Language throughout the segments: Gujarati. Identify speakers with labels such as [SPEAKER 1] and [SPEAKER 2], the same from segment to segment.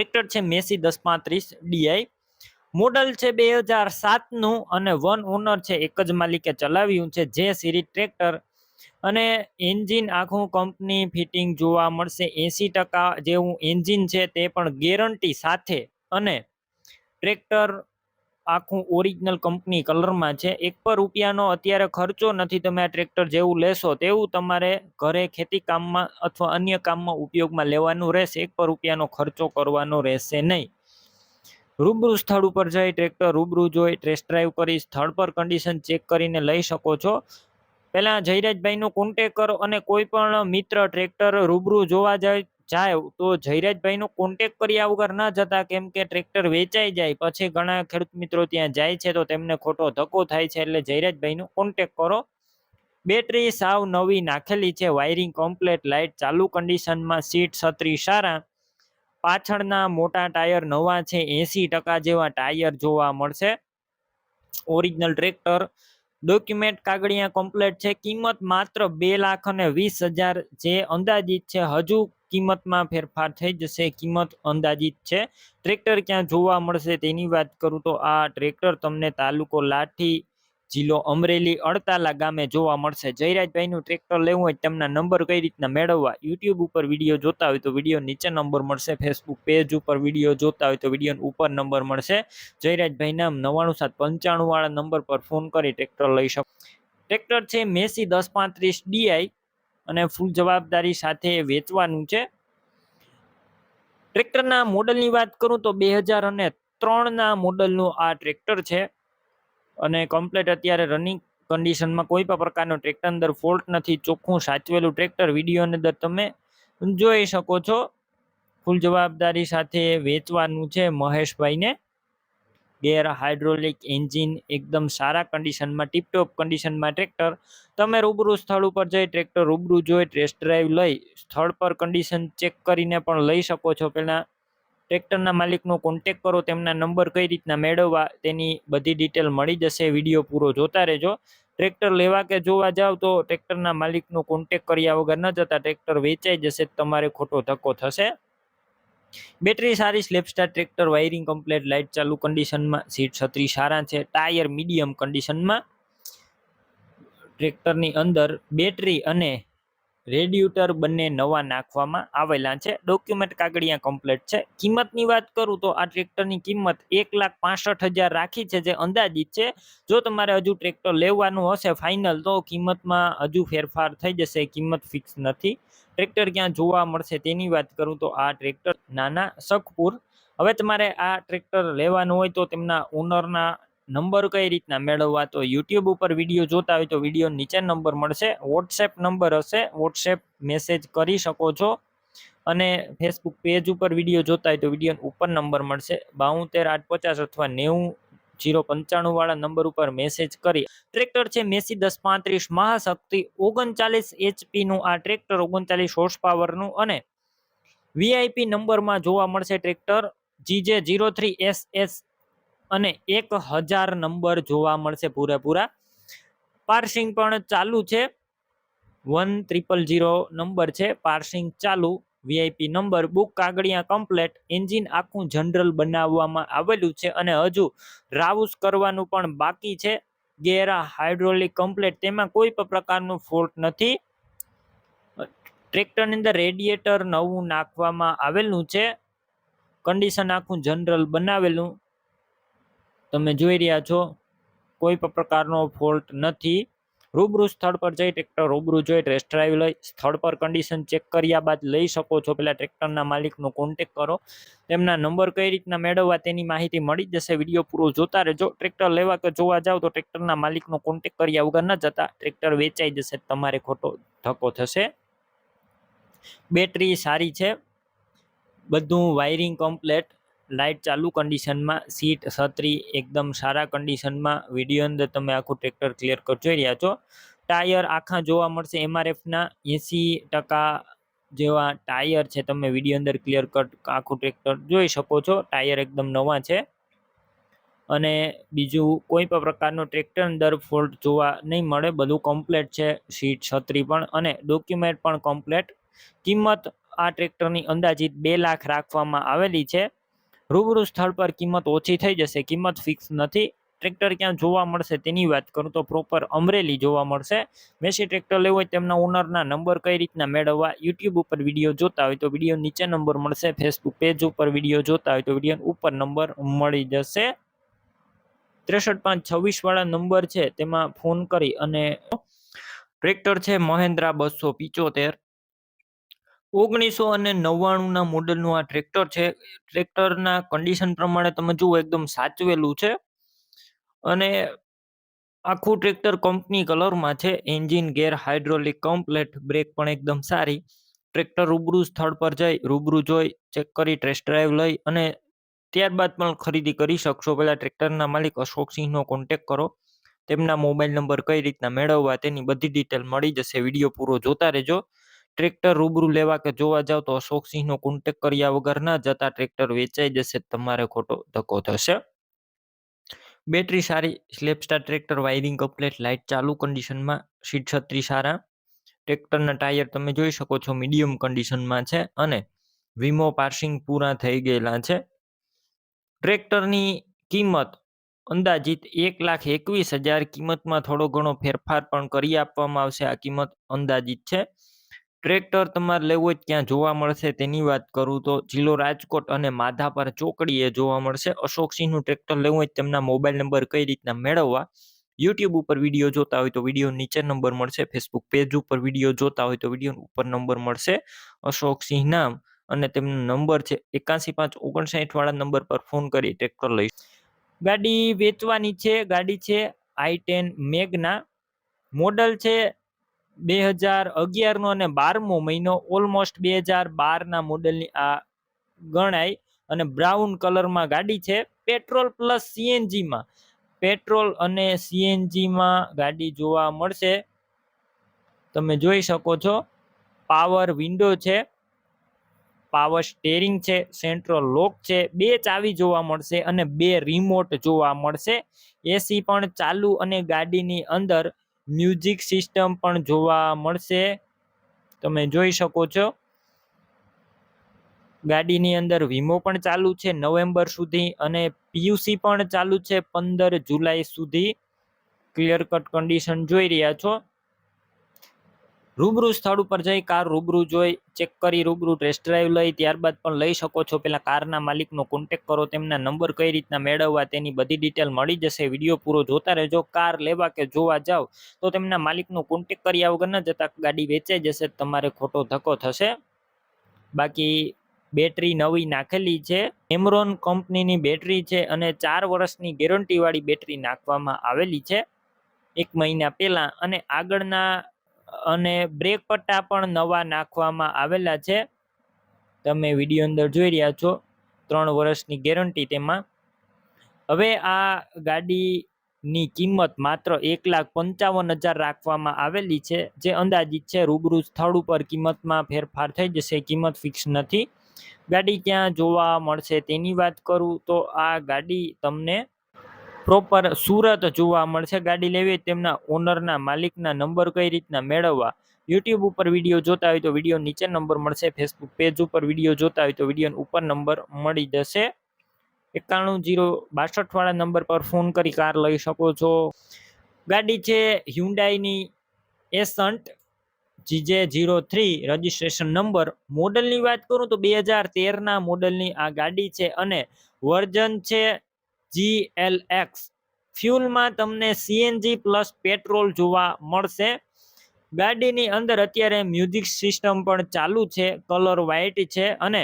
[SPEAKER 1] ટ્રેક્ટર છે મેસી દસ પાંત્રીસ ડીઆઈ મોડલ છે બે હજાર સાતનું અને વન ઓનર છે એક જ માલિકે ચલાવ્યું છે જે સિરીઝ ટ્રેક્ટર અને એન્જિન આખું કંપની ફિટિંગ જોવા મળશે એંસી ટકા જેવું એન્જિન છે તે પણ ગેરંટી સાથે. અને ટ્રેક્ટર આખું ઓરિજિનલ કંપની કલરમાં છે. એક પર રૂપિયાનો અત્યારે ખર્ચો નથી. તમે આ ટ્રેક્ટર જેવું લેશો તેવું તમારે ઘરે ખેતી કામમાં અથવા અન્ય કામમાં ઉપયોગમાં લેવાનું રહેશે. એક પર રૂપિયાનો ખર્ચો કરવાનો રહેશે નહીં. રૂબરૂ સ્થળ ઉપર જઈ ટ્રેક્ટર રૂબરૂ જોઈ ટેસ્ટ ડ્રાઈવ કરી સ્થળ પર કન્ડિશન ચેક કરીને લઈ શકો છો. પહેલાં જયરાજભાઈનો કોન્ટેક કરો અને કોઈ પણ મિત્ર ટ્રેક્ટર રૂબરૂ જોવા જાય જાય તો જયરાજભાઈનો કોન્ટેક કર્યા વગર ન જતા, કેમ કે ટ્રેક્ટર વેચાઈ જાય, પછી ઘણા ખેડૂત મિત્રો ત્યાં જાય છે તો તેમને ખોટો ધક્કો થાય છે, એટલે જયરાજભાઈનો કોન્ટેક કરો. બેટરી સાવ નવી નાખેલી છે વાયરિંગ કમ્પ્લેટ લાઇટ ચાલુ કન્ડિશનમાં સીટ છત્રી સારા. પાછળના મોટા ટાયર નવા છે, એંસી ટકા જેવા ટાયર જોવા મળશે. ઓરિજિનલ ટ્રેક્ટર ડોક્યુમેન્ટ કાગળિયા કમ્પ્લેટ છે, કિંમત માત્ર બે લાખ અને વીસ હજાર જે અંદાજિત છે, હજુ કિંમતમાં ફેરફાર થઈ જશે, કિંમત અંદાજિત છે. ટ્રેક્ટર ક્યાં જોવા મળશે તેની વાત કરું તો આ ટ્રેક્ટર તમને તાલુકો લાઠી જિલ્લો અમરેલી અડતાલા ગામે જોવા મળશે. જયરાજભાઈનું ટ્રેક્ટર લેવું હોય તેમના નંબર કઈ રીતના મેળવવા? યુટ્યુબ ઉપર વીડિયો જોતા હોય તો વીડિયો નીચે નંબર મળશે. ફેસબુક પેજ ઉપર વીડિયો જોતા હોય તો વીડિયો ઉપર નંબર મળશે. જયરાજભાઈના નવ્વાણું સાત પંચાણું વાળા નંબર પર ફોન કરી ટ્રેક્ટર લઈ શકો. ટ્રેક્ટર છે મેસી દસ પાંત્રીસ ડીઆઈ અને ફૂલ જવાબદારી સાથે વેચવાનું છે. ટ્રેક્ટરના મોડલની વાત કરું તો બે હજાર અને ત્રણના મોડલનું આ ટ્રેક્ટર છે. અને કમ્પ્લેટ અત્યારે રનિંગ કન્ડિશનમાં કોઈ પણ પ્રકારનો ટ્રેક્ટર અંદર ફોલ્ટ નથી. ચોખ્ખું સાચવેલું ટ્રેક્ટર વિડીયોની અંદર તમે જોઈ શકો છો. ફૂલ જવાબદારી સાથે વેચવાનું છે મહેશભાઈને. ગેર હાઇડ્રોલિક એન્જિન એકદમ સારા કન્ડિશનમાં ટીપટોપ કન્ડિશનમાં ટ્રેક્ટર તમે રૂબરૂ સ્થળ ઉપર જઈ ટ્રેક્ટર રૂબરૂ જોઈ ટેસ્ટ ડ્રાઈવ લઈ, સ્થળ પર કન્ડિશન ચેક કરીને પણ લઈ શકો છો. પહેલાં ટ્રેક્ટરના માલિકનો કોન્ટેક કરો, તેમના નંબર કઈ રીતના મેળવવા, તેની બધી ડિટેલ મળી જશે. વીડિયો પૂરો જોતા રહેજો. ટ્રેક્ટર લેવા કે જોવા જાવ તો ટ્રેક્ટરના માલિકનો કોન્ટેક કર્યા વગર ન જતા ટ્રેક્ટર વેચાઈ જશે, તમારે ખોટો ધક્કો થશે. બેટરી સારી, self starter tractor wiring complete light ચાલુ કન્ડિશનમાં સીટ છત્રી સારા છે ટાયર મીડિયમ કન્ડિશનમાં ટ્રેક્ટરની અંદર બેટરી અને રેડિયુટર બંને નવા નાખવામાં આવેલા છે. ડોક્યુમેન્ટ કાગળિયા કમ્પ્લેટ છે. કિંમતની વાત કરું તો આ ટ્રેક્ટરની કિંમત એક લાખ પાસઠ હજાર રાખી છે જે અંદાજિત છે. જો તમારે હજુ ટ્રેક્ટર લેવાનું હશે ફાઇનલ તો કિંમતમાં હજુ ફેરફાર થઈ જશે. કિંમત ફિક્સ નથી. ટ્રેક્ટર ક્યાં જોવા મળશે તેની વાત કરું તો આ ટ્રેક્ટર નાના સખપુર હવે તમારે આ ટ્રેક્ટર લેવાનું હોય તો તેમના ઓનરના નંબર કઈ રીતના મેળવવા તો યુટ્યુબ ઉપર વીડિયો જોતા હોય તો વીડિયો નીચે નંબર મળશે. વોટ્સએપ નંબર હશે. વોટ્સએપ મેસેજ કરી શકો છો. અને ફેસબુક પેજ ઉપર વીડિયો જોતા હોય તો વીડિયો ઉપર નંબર મળશે. બાઉતેર આઠ પચાસ અથવા નેવું, જીરો પંચાણું વાળા નંબર ઉપર મેસેજ કરી. ટ્રેક્ટર છે મેસી દસ પાંત્રીસ, મહાશક્તિ ઓગણચાલીસ એચપીનું આ ટ્રેક્ટર ઓગણચાલીસ હોર્સ પાવરનું અને વીઆઈપી નંબરમાં જોવા મળશે tractor GJ zero three S S અને એક હજાર નંબર જોવા મળશે પૂરેપૂરા. પાર્સિંગ પણ ચાલુ છે. વન ત્રિપલ જીરો નંબર છે. પાર્સિંગ ચાલુ. વીઆઈપી નંબર બુક કાગળિયા કમ્પ્લેટ. એન્જિન આખું જનરલ બનાવવામાં આવેલું છે અને હજુ રાઉસ કરવાનું પણ બાકી છે. ગેરા હાઇડ્રોલિક કમ્પ્લેટ. તેમાં કોઈ પણ પ્રકારનું ફોલ્ટ નથી. ટ્રેક્ટરની અંદર રેડિએટર નવું નાખવામાં આવેલું છે. કન્ડિશન આખું જનરલ બનાવેલું. તમે જોઈ રહ્યા છો, કોઈ પણ પ્રકારનો ફોલ્ટ નથી. રૂબરૂ સ્થળ પર જઈ ટ્રેક્ટર રૂબરૂ જોઈ ટેસ્ટ ડ્રાઈવ લઈ, સ્થળ પર કન્ડિશન ચેક કર્યા બાદ લઈ શકો છો. પહેલાં ટ્રેક્ટરના માલિકનો કોન્ટેક કરો. તેમના નંબર કઈ રીતના મેળવવા તેની માહિતી મળી જશે. વીડિયો પૂરો જોતા રહેજો. ટ્રેક્ટર લેવા કે જોવા જાવ તો ટ્રેક્ટરના માલિકનો કોન્ટેક કર્યા વગર ન જતા ટ્રેક્ટર વેચાઈ જશે. તમારે ખોટો ધક્કો થશે. બેટરી સારી છે. બધું વાયરિંગ કમ્પ્લેટ લાઇટ ચાલુ કન્ડિશનમાં સીટ છત્રી એકદમ સારા કન્ડિશનમાં વીડિયો અંદર તમે આખું ટ્રેક્ટર ક્લિયર કર જોઈ રહ્યા છો. ટાયર આખા જોવા મળશે. એમઆરએફના એંસી ટકા જેવા ટાયર છે તમે વીડિયો અંદર ક્લિયર કટ આખું ટ્રેક્ટર જોઈ શકો છો. ટાયર એકદમ નવા છે. અને બીજું કોઈ પણ પ્રકારનો ટ્રેક્ટર અંદર ફોલ્ટ જોવા નહીં મળે. બધું કમ્પ્લેટ છે. સીટ છત્રી પણ અને ડોક્યુમેન્ટ પણ કમ્પ્લેટ કિંમત આ ટ્રેક્ટરની અંદાજિત બે લાખ રાખવામાં આવેલી છે. રૂબરૂ સ્થળ પર કિંમત ઓછી થઈ જશે, કિંમત ફિક્સ નથી. ટ્રેક્ટર ક્યાં જોવા મળશે તેની વાત કરું તો પ્રોપર અમરેલી જોવા મળશે. મેસી ટ્રેક્ટર લેવું હોય તેમના ઓનરના નંબર કઈ રીતના મેળવવા યુટ્યુબ ઉપર વીડિયો જોતા હોય તો વીડિયો નીચે નંબર મળશે ફેસબુક પેજ ઉપર વીડિયો જોતા હોય તો વીડિયો ઉપર નંબર મળી જશે. ત્રેસઠ પાંચ છવ્વીસ વાળા નંબર છે, તેમાં ફોન કરી અને ટ્રેક્ટર છે મહેન્દ્રા બસો પિચોતેર. ઓગણીસો અને નવ્વાણુંના મોડલનું આ ટ્રેક્ટર છે. ટ્રેક્ટરના કન્ડિશન પ્રમાણે તમે જુઓ એકદમ સાચવેલું છે. અને આખું ટ્રેક્ટર કંપની કલરમાં છે. Engine gear hydraulic complete brake પણ એકદમ સારી. ટ્રેક્ટર રૂબરૂ સ્થળ પર જઈ રૂબરૂ જોઈ ચેક કરી ટેસ્ટ ડ્રાઈવ લઈ અને ત્યારબાદ પણ ખરીદી કરી શકશો. પહેલાં ટ્રેક્ટરના માલિક અશોકસિંહનો કોન્ટેક કરો. તેમના મોબાઈલ નંબર કઈ રીતના મેળવવા તેની બધી ડિટેલ મળી જશે. વીડિયો પૂરો જોતા રહેજો. ટ્રેક્ટર રૂબરૂ લેવા કે જોવા જાવ તો અશોકસિંહનો કોન્ટેક કર્યા વગર ના જતા ટ્રેક્ટર વેચાઈ જશે. તમારે ખોટો ધક્કો થશે. બેટરી સારી self starter tractor, wiring complete, light ચાલુ કન્ડિશનમાં, સીટ છત્રી સારા. ટ્રેક્ટરના ટાયર તમે જોઈ શકો છો મીડિયમ કન્ડિશનમાં છે અને વીમો પાર્સિંગ પૂરા થઈ ગયેલા છે. ટ્રેક્ટરની કિંમત અંદાજિત એક લાખ એકવીસ હજાર કિંમતમાં થોડો ઘણો ફેરફાર પણ કરી આપવામાં આવશે. આ કિંમત અંદાજિત છે. ટ્રેક્ટર તમારે લેવું હોય ક્યાં જોવા મળશે. તેની વાત કરું તો જિલ્લો રાજકોટ અને માધાપર ચોકડીએ જોવા મળશે. અશોકસિંહનું ટ્રેક્ટર લેવું હોય તેમના મોબાઈલ નંબર કઈ રીતના મેળવવા? યુટ્યુબ ઉપર વીડિયો જોતા હોય તો વીડિયો નીચે નંબર મળશે. ફેસબુક પેજ ઉપર વીડિયો જોતા હોય તો વીડિયો ઉપર નંબર મળશે. અશોકસિંહ નામ અને તેમનો નંબર છે એકાસી પાંચ ઓગણસાઠ વાળા નંબર પર ફોન કરી ટ્રેક્ટર લઈ ગાડી વેચવાની છે. ગાડી છે આઈ ટેન મેગના. મોડલ છે બે હજાર અગિયારનો અને બારમો મહિનો ઓલમોસ્ટ બે હજાર બારના મોડલની આ ગણાય અને બ્રાઉન કલરમાં ગાડી છે. પેટ્રોલ પ્લસ સીએનજીમાં પેટ્રોલ અને સીએનજીમાં ગાડી જોવા મળશે. તમે જોઈ શકો છો. પાવર વિન્ડો છે. પાવર સ્ટેરિંગ છે. સેન્ટ્રલ લોક છે. બે ચાવી જોવા મળશે અને બે રિમોટ જોવા મળશે. એસી પણ ચાલુ અને ગાડીની અંદર મ્યુઝિક સિસ્ટમ પણ જોવા મળશે. તમે જોઈ શકો છો. ગાડીની અંદર વીમો પણ ચાલુ છે નવેમ્બર સુધી અને પીયુસી પણ ચાલુ છે પંદર જુલાઈ સુધી. ક્લિયર કટ કન્ડિશન જોઈ રહ્યા છો. રૂબરૂ સ્થળ ઉપર જઈ કાર રૂબરૂ જોઈ ચેક કરી, રૂબરૂ ટેસ્ટ ડ્રાઈવ લઈ, ત્યારબાદ પણ લઈ શકો છો. પેલા કારના માલિકનો કોન્ટેક કરો, તેમના નંબર કઈ રીતના મેળવવા, તેની બધી ડિટેલ મળી જશે. વીડિયો પૂરો જોતા રહેજો. કાર લેવા કે જોવા જાવ, તો તેમના માલિકનો કોન્ટેક કર્યા વગર ન જતા ગાડી વેચાઈ જશે. તમારે ખોટો ધક્કો થશે. બાકી બેટરી નવી નાખેલી છે. એમરોન કંપનીની બેટરી છે અને ચાર વર્ષની ગેરંટીવાળી બેટરી નાખવામાં આવેલી છે. એક મહિના પહેલાં અને આગળના અને બ્રેક પટ્ટા પણ નવા નાખવામાં આવેલા છે. તમે વીડિયો અંદર જોઈ રહ્યા છો, ત્રણ વર્ષની ગેરંટી તેમાં. હવે આ ગાડીની કિંમત માત્ર એક લાખ પંચાવન હજાર રાખવામાં આવેલી છે, જે અંદાજિત છે રૂબરૂ સ્થળ ઉપર કિંમતમાં ફેરફાર થઈ જશે, કિંમત ફિક્સ નથી. ગાડી ક્યાં જોવા મળશે તેની વાત કરું તો આ ગાડી તમને પ્રોપર સુરત જોવા મળશે. ગાડી લેવી તેમના ઓનરના માલિકના નંબર કઈ રીતના મેળવવા? યુટ્યુબ ઉપર વીડિયો જોતા હોય તો વીડિયો નીચે નંબર મળશે. ફેસબુક પેજ ઉપર વીડિયો જોતા હોય તો વીડિયો ઉપર નંબર મળી જશે. એકાણું જીરો બાસઠ વાળા નંબર પર ફોન કરી કાર લઈ શકો છો. ગાડી છે હ્યુન્ડાઈની Accent GJ zero three registration number મોડલની વાત કરું તો બે હજાર તેરના મોડલની આ ગાડી છે અને વર્ઝન છે જી એલ એક્સ ફ્યુલમાં તમને સીએનજી પ્લસ પેટ્રોલ જોવા મળશે. ગાડીની અંદર અત્યારે મ્યુઝિક સિસ્ટમ પણ ચાલુ છે કલર વ્હાઇટ છે અને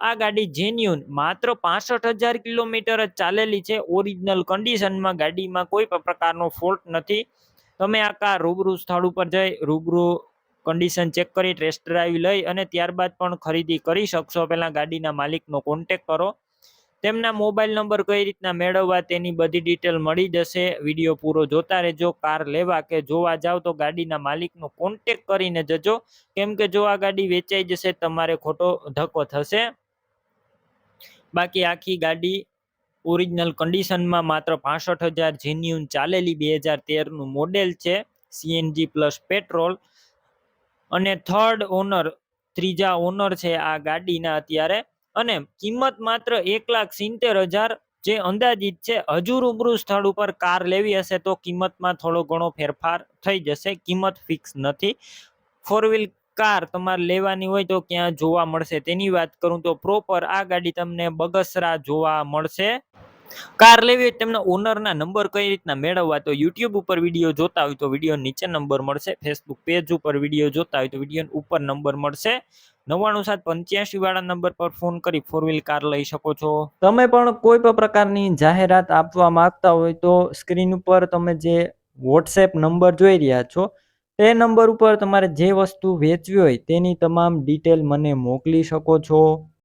[SPEAKER 1] આ ગાડી જેન્યુન માત્ર પાસઠ હજાર કિલોમીટર જ ચાલેલી છે. ઓરિજિનલ કન્ડિશનમાં ગાડીમાં કોઈ પણ પ્રકારનો ફોલ્ટ નથી. તમે આ કાર રૂબરૂ સ્થળ ઉપર જઈ, રૂબરૂ કન્ડિશન ચેક કરી ટેસ્ટ ડ્રાઈવ લઈ અને ત્યારબાદ પણ ખરીદી કરી શકશો. પહેલાં ગાડીના માલિકનો કોન્ટેક કરો. તેમના મોબાઈલ નંબર કઈ રીતના મેળવવા તેની બધી ડિટેલ મળી જશે. વીડિયો પૂરો જોતા રહેજો, કાર લેવા કે જોવા જાવ તો ગાડીના માલિકનો કોન્ટેક કરીને જજો. કેમ કે જો આ ગાડી વેચાઈ જશે તમારે ખોટો ધક્કો થશે. બાકી આખી ગાડી ઓરિજિનલ કન્ડિશનમાં માત્ર પાસઠ હજાર જેન્યુન ચાલેલી બે હજાર તેરનું મોડેલ છે સીએનજી પ્લસ પેટ્રોલ અને થર્ડ ઓનર ત્રીજા ઓનર છે આ ગાડીના અત્યારે. અને કિંમત માત્ર એક લાખ સિત્તેર હજાર જે અંદાજિત છે, હજુ રૂબરૂ સ્થળ ઉપર કાર લેવી હશે તો કિંમતમાં થોડો ઘણો ફેરફાર થઈ જશે. કિંમત ફિક્સ નથી. ફોર વ્હીલ કાર તમારે લેવાની હોય તો ક્યાં જોવા મળશે? તેની વાત કરું તો પ્રોપર આ ગાડી તમને બગસરા જોવા મળશે. કાર લેવી હોય તેમના ઓનરના નંબર કઈ રીતના મેળવવા? તો યુટ્યુબ ઉપર વીડિયો જોતા હોય તો વીડિયો નીચે નંબર મળશે. ફેસબુક પેજ ઉપર વીડિયો જોતા હોય તો વીડિયો ઉપર નંબર મળશે. નવ્વાણું સાત પંચ્યાસી વાળા નંબર પર ફોન કરી ફોર વ્હીલ કાર લઈ શકો છો. તમે પણ કોઈ પણ પ્રકારની જાહેરાત આપવા માંગતા હોય તો સ્ક્રીન ઉપર તમે જે વોટ્સએપ નંબર જોઈ રહ્યા છો, તે નંબર ઉપર તમારે જે વસ્તુ વેચવી હોય તેની તમામ ડિટેલ મને મોકલી શકો છો.